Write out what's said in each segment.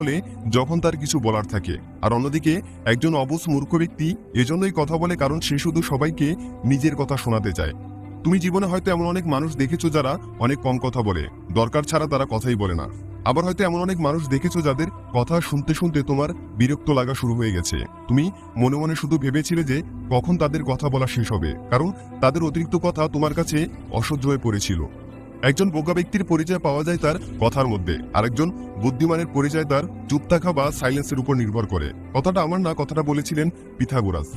বলে যখন তার কিছু বলার থাকে। আর অন্যদিকে, একজন অবস মূর্খ ব্যক্তি এজন্যই কথা বলে কারণ সে শুধু সবাইকে নিজের কথা শোনাতে চায়। তুমি জীবনে হয়তো এমন অনেক মানুষ দেখেছ যারা অনেক কম কথা বলে। দরকার ছাড়া তারা কথাই বলে না। আবার হয়তো এমন অনেক মানুষ দেখেছ যাদের কথা শুনতে শুনতে তোমার বিরক্ত লাগা শুরু হয়ে গেছে। তুমি মনে মনে শুধু ভেবেছিলে যে কখন তাদের কথা বলা শেষ হবে। কারণ তাদের অতিরিক্ত কথা তোমার কাছে অসহ্য হয়ে পড়েছিল। একজন বোকা ব্যক্তির পরিচয় পাওয়া যায় তার কথার মধ্যে। আরেকজন বুদ্ধিমানের পরিচয় তার চুপ থাকা বা সাইলেন্সের উপর নির্ভর করে। কথাটা আমার না, কথাটা বলেছিলেন পিথাগোরাস।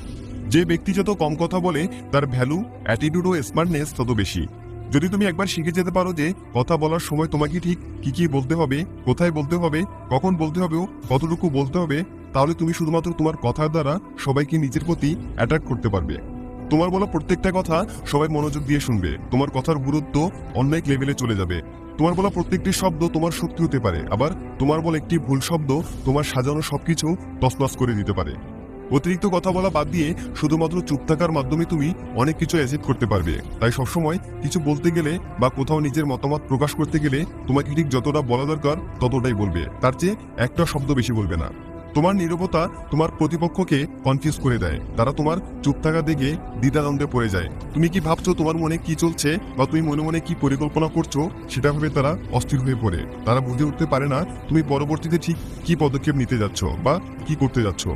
যে ব্যক্তি যত কম কথা বলে, তার ভ্যালু অ্যাটিটিউড ও স্মার্টনেস তত বেশি। যদি তুমি একবার শিখে যেতে পারো যে কথা বলার সময় তোমাকে ঠিক কি কি বলতে হবে, কোথায় বলতে হবে, কখন বলতে হবে কতটুকু বলতে হবে, তাহলে তুমি শুধুমাত্র তোমার কথার দ্বারা সবাইকে নিজের প্রতি অ্যাট্রাক্ট করতে পারবে। তোমার বলা প্রত্যেকটা কথা সবাই মনোযোগ দিয়ে শুনবে। তোমার কথার গুরুত্ব অন্য এক লেভেলে চলে যাবে। তোমার বলা প্রত্যেকটি শব্দ তোমার শক্তি হতে পারে, আবার তোমার বলা একটি ভুল শব্দ তোমার সাজানো সবকিছু তসনস করে দিতে পারে। অতিরিক্ত কথা বলা বাদ দিয়ে শুধুমাত্র চুপ থাকার মাধ্যমে তুমি অনেক কিছু অ্যাচিভ করতে পারবে। তাই সবসময় কিছু বলতে গেলে বা কোথাও নিজের মতামত প্রকাশ করতে গেলে তোমাকে ঠিক যতটা বলা দরকার ততটাই বলবে। তার চেয়ে একটা শব্দ বেশি বলবে না। তোমার নিরবতা তোমার প্রতিপক্ষকে কনফিউজ করে দেয়। তারা তোমার চুপ থাকা দেখে দ্বিধাদ্বন্দ্বে পড়ে যায়। তুমি কি ভাবছ তোমার মনে কি চলছে বা তুমি মনে মনে কি পরিকল্পনা করছ? সেটা ভাবে তারা অস্থির হয়ে পড়ে। তারা বুঝে উঠতে পারে না তুমি পরবর্তীতে ঠিক কি পদক্ষেপ নিতে যাচ্ছ বা কি করতে যাচ্ছ।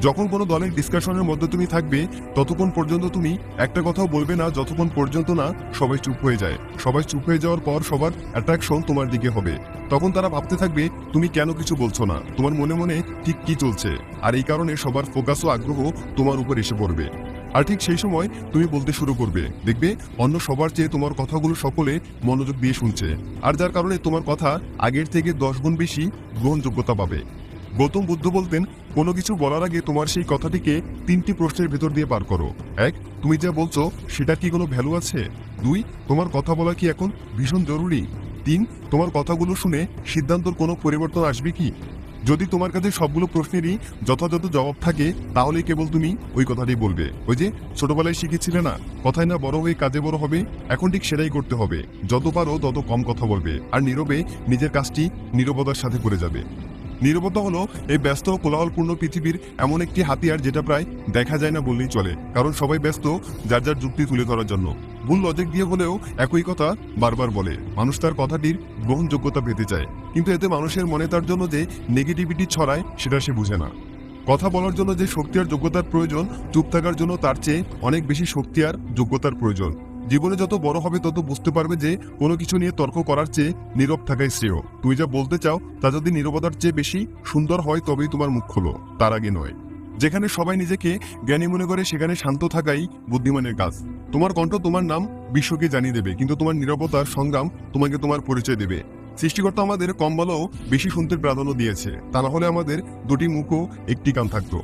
যখন কোনো দলের ডিসকাশনের মধ্যে তুমি থাকবে, ততক্ষণ পর্যন্ত তুমি একটা কথাও বলবে না, যতক্ষণ পর্যন্ত না সবাই চুপ হয়ে যায়। সবাই চুপ হয়ে যাওয়ার পর সবার অ্যাট্রাকশন তোমার দিকে হবে। তখন তারা ভাবতে থাকবে, তুমি কেন কিছু বলছো না? তোমার মনে মনে ঠিক কি চলছে? আর এই কারণে সবার ফোকাস ও আগ্রহ তোমার উপর এসে পড়বে। আর ঠিক সেই সময় তুমি বলতে শুরু করবে। দেখবে, অন্য সবার চেয়ে তোমার কথাগুলো সকলে মনোযোগ দিয়ে শুনছে। আর যার কারণে তোমার কথা আগের থেকে দশ গুণ বেশি গ্রহণযোগ্যতা পাবে। গৌতম বুদ্ধ বলতেন, কোনো কিছু বলার আগে তোমার সেই কথাটিকে তিনটি প্রশ্নের ভেতর দিয়ে পার করো। এক, তুমি যা বলছো সেটা কি কোনো ভ্যালু আছে? দুই, তোমার কথা বলা কি এখন ভীষণ জরুরি? তিন, তোমার কথাগুলো শুনে সিদ্ধান্তর কোনো পরিবর্তন আসবে কি? যদি তোমার কাছে সবগুলো প্রশ্নেরই যথাযথ জবাব থাকে তাহলে কেবল তুমি ওই কথাটি বলবে। ওই যে, ছোটবেলায় শিখেছিলে না, কথায় না বড় হয়ে কাজে বড় হবে, এখন ঠিক সেটাই করতে হবে। যত পারো তত কম কথা বলবে, আর নীরবে নিজের কাজটি নীরবতার সাথে করে যাবে। নীরবতা হলো এই ব্যস্ত কোলাহলপূর্ণ পৃথিবীর এমন একটি হাতিয়ার যেটা প্রায় দেখা যায় না বললেই চলে। কারণ সবাই ব্যস্ত, যার যার যুক্তি তুলে ধরার জন্য। ভুল লজিক দিয়ে হলেও একই কথা বারবার বলে। মানুষ তার কথাটির গ্রহণযোগ্যতা পেতে চায়। কিন্তু এতে মানুষের মনে তার জন্য যে নেগেটিভিটি ছড়ায়, সেটা সে বুঝে না। কথা বলার জন্য যে শক্তি আর যোগ্যতার প্রয়োজন, চুপ থাকার জন্য তার চেয়ে অনেক বেশি শক্তি আর যোগ্যতার প্রয়োজন। জীবনে যত বড় হবে, তত বুঝতে পারবে যে কোনো কিছু নিয়ে তর্ক করার চেয়ে নীরব থাকাই শ্রেয়। তুমি যা বলতে চাও, তা যদি নীরবতার চেয়ে বেশি সুন্দর হয়, তবেই তোমার মুখ খোলো। তার আগে নয়। যেখানে সবাই নিজেকে জ্ঞানী মনে করে, সেখানে শান্ত থাকাই বুদ্ধিমানের কাজ। তোমার কণ্ঠ তোমার নাম বিশ্বকে জানিয়ে দেবে, কিন্তু তোমার নীরবতার সংগ্রাম তোমাকে তোমার পরিচয় দেবে। সৃষ্টিকর্তা আমাদের কম বলেও বেশি শুনতে প্রাধান্য দিয়েছে। তা না হলে আমাদের দুটি মুখও একটি কান থাকতো।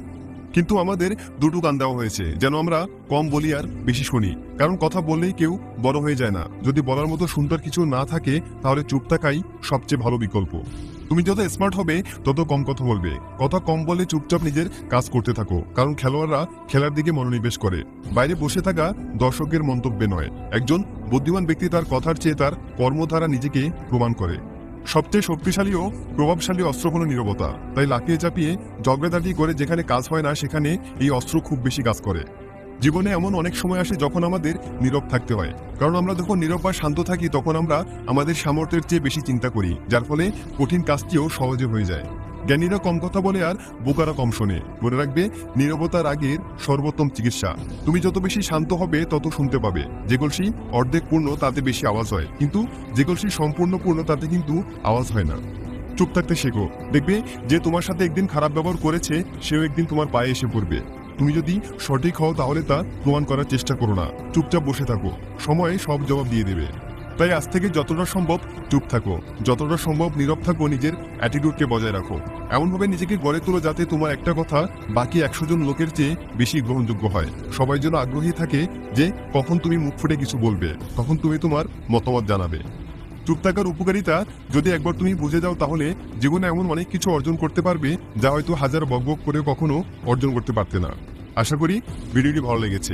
কিন্তু আমাদের দুটো কান দেওয়া হয়েছে, যেন আমরা কম বলি আর বেশি শুনি। কারণ কথা বললেই কেউ বড় হয়ে যায় না। যদি বলার মতো সুন্দর কিছু না থাকে, তাহলে চুপ থাকাই সবচেয়ে ভালো বিকল্প। তুমি যত স্মার্ট হবে, তত কম কথা বলবে। কথা কম বলে চুপচাপ নিজের কাজ করতে থাকো, কারণ খেলোয়াড়রা খেলার দিকে মনোনিবেশ করে। বাইরে বসে থাকা দর্শকের মন্তব্যে নয়, একজন বুদ্ধিমান ব্যক্তি তার কথার চেয়ে তার কর্মধারা নিজেকে প্রমাণ করে। সবচেয়ে শক্তিশালী ও প্রভাবশালী অস্ত্র হলো নিরবতা। তাই লাফিয়ে চাপিয়ে জগড়াদাটি করে যেখানে কাজ হয় না, সেখানে এই অস্ত্র খুব বেশি কাজ করে। জীবনে এমন অনেক সময় আসে যখন আমাদের নীরব থাকতে হয়। কারণ আমরা যখন নীরব বা শান্ত থাকি, তখন আমরা আমাদের সামর্থ্যের চেয়ে বেশি চিন্তা করি, যার ফলে কঠিন কাজটিও সহজে হয়ে যায়। জ্ঞানীরা কম কথা বলে আর বোকারা কম শোনে। মনে রাখবে, নীরবতার আগের সর্বোত্তম চিকিৎসা। তুমি যত বেশি শান্ত হবে, তত শুনতে পাবে। যে কলসি অর্ধেক পূর্ণ, তাতে বেশি আওয়াজ হয়। কিন্তু যে কলসি সম্পূর্ণ পূর্ণ, তাতে কিন্তু আওয়াজ হয় না। চুপ থাকতে শেখো। দেখবে যে তোমার সাথে একদিন খারাপ ব্যবহার করেছে, সেও একদিন তোমার পায়ে এসে পড়বে। তুমি যদি সঠিক হও, তাহলে তা প্রমাণ করার চেষ্টা করো না। চুপচাপ বসে থাকো। সময়ে সব জবাব দিয়ে দেবে। তাই আজ থেকে যতটা সম্ভব চুপ থাকো। যতটা সম্ভব নীরব থাকো, নিজের অ্যাটিটিউডকে বজায় রাখো। এমনভাবে নিজেকে গড়ে তোলো যাতে তোমার একটা কথা বাকি একশো জন লোকের চেয়ে বেশি গ্রহণযোগ্য হয়। সবাই যেন আগ্রহী থাকে যে কখন তুমি মুখ ফুটে কিছু বলবে তখন তুমি তোমার মতামত জানাবে। চুপ থাকার উপকারিতা যদি একবার তুমি বুঝে যাও, তাহলে জীবনে এমন অনেক কিছু অর্জন করতে পারবে যা হয়তো হাজার বক বক করে কখনো অর্জন করতে পারতে না। আশা করি ভিডিওটি ভালো লেগেছে।